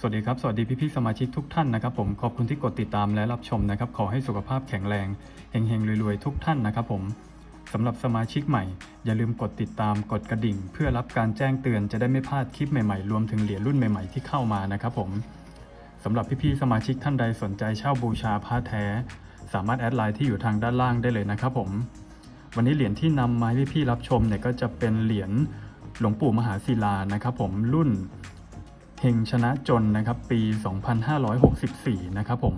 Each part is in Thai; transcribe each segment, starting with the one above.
สวัสดีครับ สวัสดีพี่ๆสมาชิกทุกท่านนะครับผมขอบคุณที่กดติดตามและรับชมนะครับ ขอให้สุขภาพแข็งแรงเฮงๆรวยๆทุกท่านนะครับผมสำหรับสมาชิกใหม่ อย่าลืมกดติดตามกดกระดิ่ง เพื่อรับการแจ้งเตือนจะได้ไม่พลาดคลิปใหม่ๆ รวมถึงเหรียญรุ่นใหม่ๆที่เข้ามานะครับผมสำหรับพี่ๆสมาชิกท่านใดสนใจเช่าบูชาผ้าแท้ สามารถแอดไลน์ที่อยู่ทางด้านล่างได้เลยนะครับผมวันนี้เหรียญที่นำมาให้พี่ๆรับชมเนี่ยก็จะเป็นเหรียญหลวงปู่มหาศิลานะครับผมรุ่น เฮงชนะจนนะครับปี 2564 นะครับผม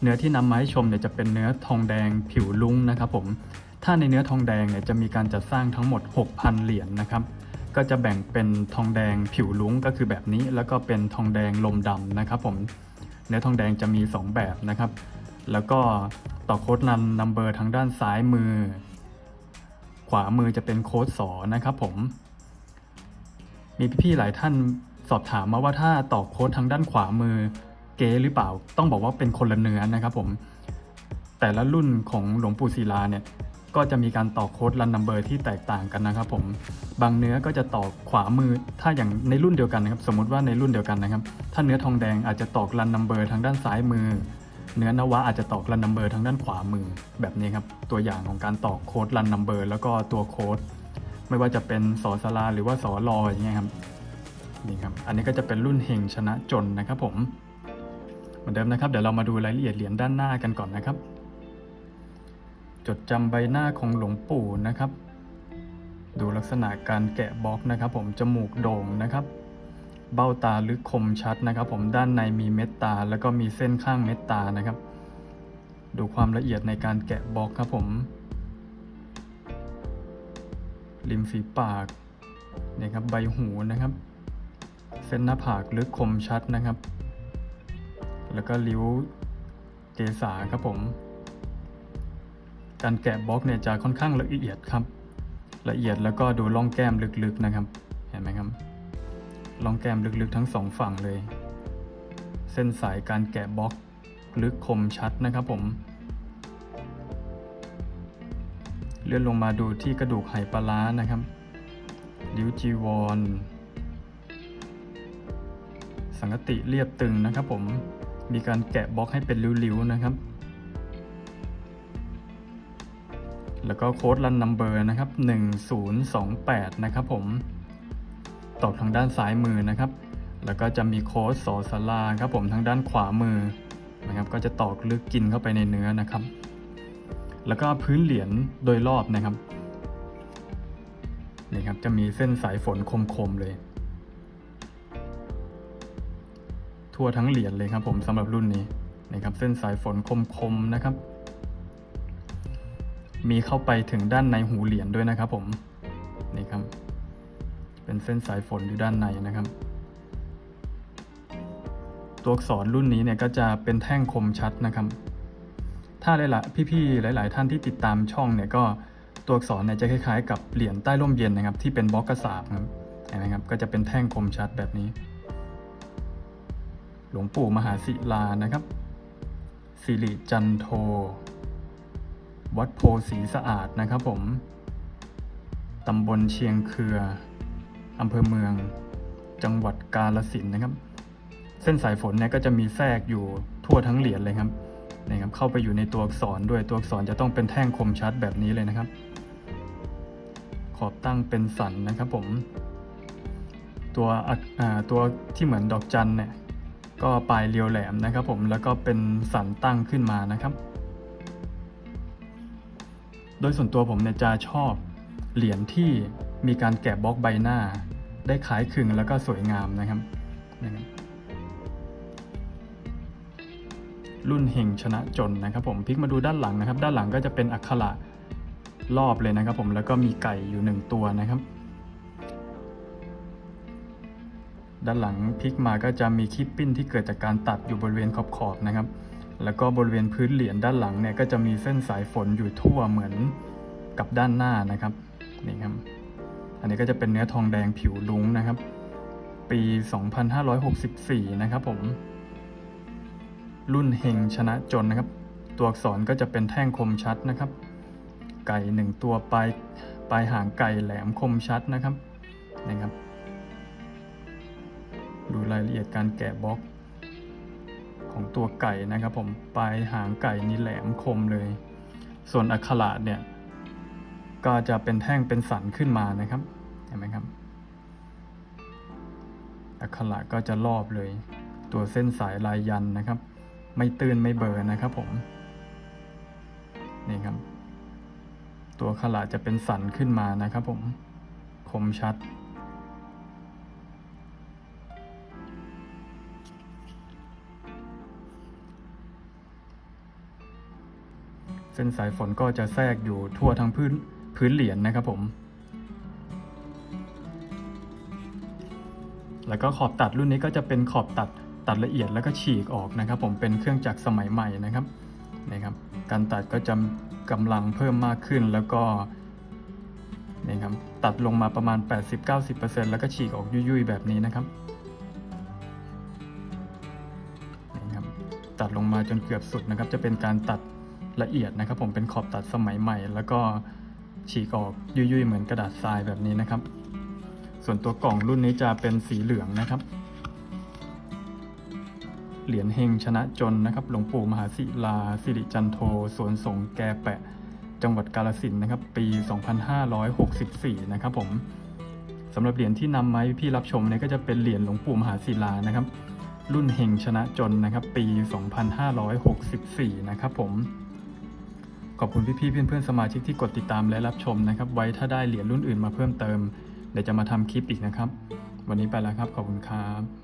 เนื้อที่นำมาให้ชมเนี่ยจะเป็นเนื้อทองแดงผิวลุ้งนะครับผม ถ้าในเนื้อทองแดงเนี่ยจะมีการจัดสร้างทั้งหมด 6,000 เหรียญนะครับ ก็จะแบ่งเป็นทองแดงผิวลุ้งก็คือแบบนี้ แล้วก็เป็นทองแดงลมดำนะครับผม เนื้อทองแดงจะมี 2 แบบนะครับ แล้วก็ต่อโค้ดรันนัมเบอร์ทางด้านซ้ายมือ ขวามือจะเป็นโค้ดสอนะครับผม มีพี่ๆหลายท่าน สอบถามมาว่าถ้าต่อโค้ดทางด้านขวามือเก๋หรือเปล่า ต้องบอกว่าเป็นคนละเนื้อนะครับผม แต่ละรุ่นของหลวงปู่ศิลาเนี่ยก็จะมีการต่อโค้ดรันนัมเบอร์ที่แตกต่างกันนะครับ ผม บางเนื้อก็จะต่อขวามือ ถ้าอย่างในรุ่นเดียวกันนะครับ สมมติว่าในรุ่นเดียวกันนะครับ ถ้าเนื้อทองแดงอาจจะตอกรันนัมเบอร์ทางด้านซ้ายมือ เนื้อนวะอาจจะตอกรันนัมเบอร์ทางด้านขวามือ แบบนี้ครับ ตัวอย่างของการตอกโค้ดรันนัมเบอร์แล้วก็ตัวโค้ด ไม่ว่าจะเป็นสอสลาหรือว่าสอรออย่างเงี้ยครับ นี่ครับ อันนี้ก็จะเป็นรุ่นเฮงชนะจนนะครับผม เหมือนเดิมนะครับ เดี๋ยวเรามาดูรายละเอียดเหรียญด้านหน้ากันก่อนนะครับ จดจำใบหน้าของหลวงปู่นะครับ ดูลักษณะการแกะบล็อกนะครับ ผม จมูกโด่งนะครับ เบ้าตาลึกคมชัดนะครับ ผม ด้านในมีเม็ดตา แล้วก็มีเส้นข้างเม็ดตานะครับ ดูความละเอียดในการแกะบล็อกครับผม ริมฝีปากนี่ครับใบหูนะครับ เส้นหน้าผากลึกคมชัดนะครับ แล้วก็ริ้วเกษาครับผม การแกะบล็อกเนี่ยจะค่อนข้างละเอียดครับ ละเอียดแล้วก็ดูร่องแก้มลึกๆนะครับ เห็นไหมครับร่องแก้มลึกๆทั้งสองฝั่งเลย เส้นสายการแกะบล็อกลึกคมชัดนะครับผม เลื่อนลงมาดูที่กระดูกไหปลาร้านะครับริ้วจีวร สังกติเรียบตึงนะครับ ผมมีการแกะบล็อกให้เป็นริ้วๆนะครับ แล้วก็โค้ดรันนัมเบอร์นะครับ 1028 นะครับผมตอบทางด้านซ้ายมือนะครับ แล้วก็จะมีโค้ดสอสลาครับผมทางด้านขวามือนะครับ ก็จะตอกลึกกินเข้าไปในเนื้อนะครับ แล้วก็พื้นเหรียญโดยรอบนะครับนี่ครับจะมีเส้นสายฝนคมๆเลย ทั่วทั้งเหรียญเลยครับผมสำหรับรุ่นนี้นะครับเส้นสายฝนคมๆนะครับ มีเข้าไปถึงด้านในหูเหรียญด้วยนะครับผมนี่ครับ เป็นเส้นสายฝนอยู่ด้านในนะครับ ตัวอักษรรุ่นนี้เนี่ยก็จะเป็นแท่งคมชัดนะครับ ถ้าหลายๆพี่ๆหลาย ๆ ท่านที่ติดตามช่องเนี่ยก็ตัวอักษรเนี่ยจะคล้ายๆ กับเหรียญใต้ร่มเย็นนะครับ ที่เป็นบล็อกกระสาบครับเห็นไหมครับก็จะเป็นแท่งคมชัดแบบนี้ หลวงปู่มหาศิลานะครับสิริจันโท วัดโพสีสะอาดนะครับผม ตำบลเชียงเครือ อำเภอเมือง จังหวัดกาลสินนะครับ เส้นสายฝนเนี่ยก็จะมีแทรกอยู่ทั่วทั้งเหรียญเลยครับนะครับ เข้าไปอยู่ในตัวอักษรด้วยตัวอักษรจะต้องเป็นแท่งคมชัดแบบนี้เลยนะครับ ขอบตั้งเป็นสันนะครับผม ตัวตัวที่เหมือนดอกจันเนี่ย ก็ปลายเรียวแหลมนะครับผมแล้วก็เป็นสันตั้งขึ้นมานะครับ โดยส่วนตัวผมเนี่ยจะชอบเหรียญที่มีการแกะบล็อกใบหน้า ได้คล้ายคึงแล้วก็สวยงามนะครับนะครับ รุ่นเฮงชนะจนนะครับผมพลิกมาดูด้านหลังนะครับ ด้านหลังก็จะเป็นอักขระรอบเลยนะครับ ผมแล้วก็มีไก่อยู่หนึ่งตัวนะครับ ด้านหลังพลิกมาก็จะมีคลิปปิ้นที่เกิดจากการตัดอยู่บริเวณขอบๆนะครับ แล้วก็บริเวณพื้นเหรียญด้านหลังเนี่ยก็จะมีเส้นสายฝนอยู่ทั่วเหมือนกับด้านหน้านะครับนี่ครับ อันนี้ก็จะเป็นเนื้อทองแดงผิวลุ้งนะครับ ปี 2564 นะครับผม รุ่นเฮงชนะจนนะครับ ตัวอักษรก็จะเป็นแท่งคมชัดนะครับ ไก่หนึ่งตัวปลายปลายหางไก่แหลมคมชัดนะครับนะครับ ดูรายละเอียดการแกะบล็อก ของตัวไก่นะครับผมปลายหางไก่นี่แหลมคมเลย ส่วนอักขระเนี่ย ก็จะเป็นแท่งเป็นสันขึ้นมานะครับ เห็นไหมครับ อักขระก็จะรอบเลย ตัวเส้นสายลายยันนะครับ ไม่ตื้นไม่เบลอนะครับผมนี่ครับ ตัวขระจะเป็นสันขึ้นมานะครับผม คมชัด เส้นสายฝนก็จะแทรกอยู่ทั่วทั้งพื้นพื้นเหรียญนะครับผม แล้วก็ขอบตัดรุ่นนี้ก็จะเป็นขอบตัดตัดละเอียดแล้วก็ฉีกออกนะครับ ผมเป็นเครื่องจักรสมัยใหม่นะครับนะครับ การตัดก็จะกำลังเพิ่มมากขึ้นแล้วก็นี่ครับตัดลงมาประมาณ 80-90%แล้วก็ฉีกออกยุ่ยๆ แบบนี้นะครับนี่ครับ ตัดลงมาจนเกือบสุดนะครับ จะเป็นการตัด ละเอียดนะครับ ผมเป็นขอบตัดสมัยใหม่ แล้วก็ฉีกออกยุ่ยๆเหมือนกระดาษทรายแบบนี้นะครับ ส่วนตัวกล่องรุ่นนี้จะเป็นสีเหลืองนะครับ เหรียญเฮงชนะจนนะครับ หลวงปู่มหาศิลาสิริจันโทสวนสงแกแปะ จังหวัดกาลสินนะครับ ปี 2564 นะครับผมสำหรับเหรียญที่นำมาให้พี่รับชมเนี่ยก็จะเป็นเหรียญหลวงปู่มหาศิลานะครับรุ่นเฮงชนะจนนะครับ ปี 2564 นะครับผม ขอบคุณพี่ๆเพื่อนๆสมาชิกที่กดติดตามและรับชมนะครับ ไว้ถ้าได้เหรียญรุ่นอื่นมาเพิ่มเติม เดี๋ยวจะมาทำคลิปอีกนะครับ วันนี้ไปแล้วครับ ขอบคุณครับ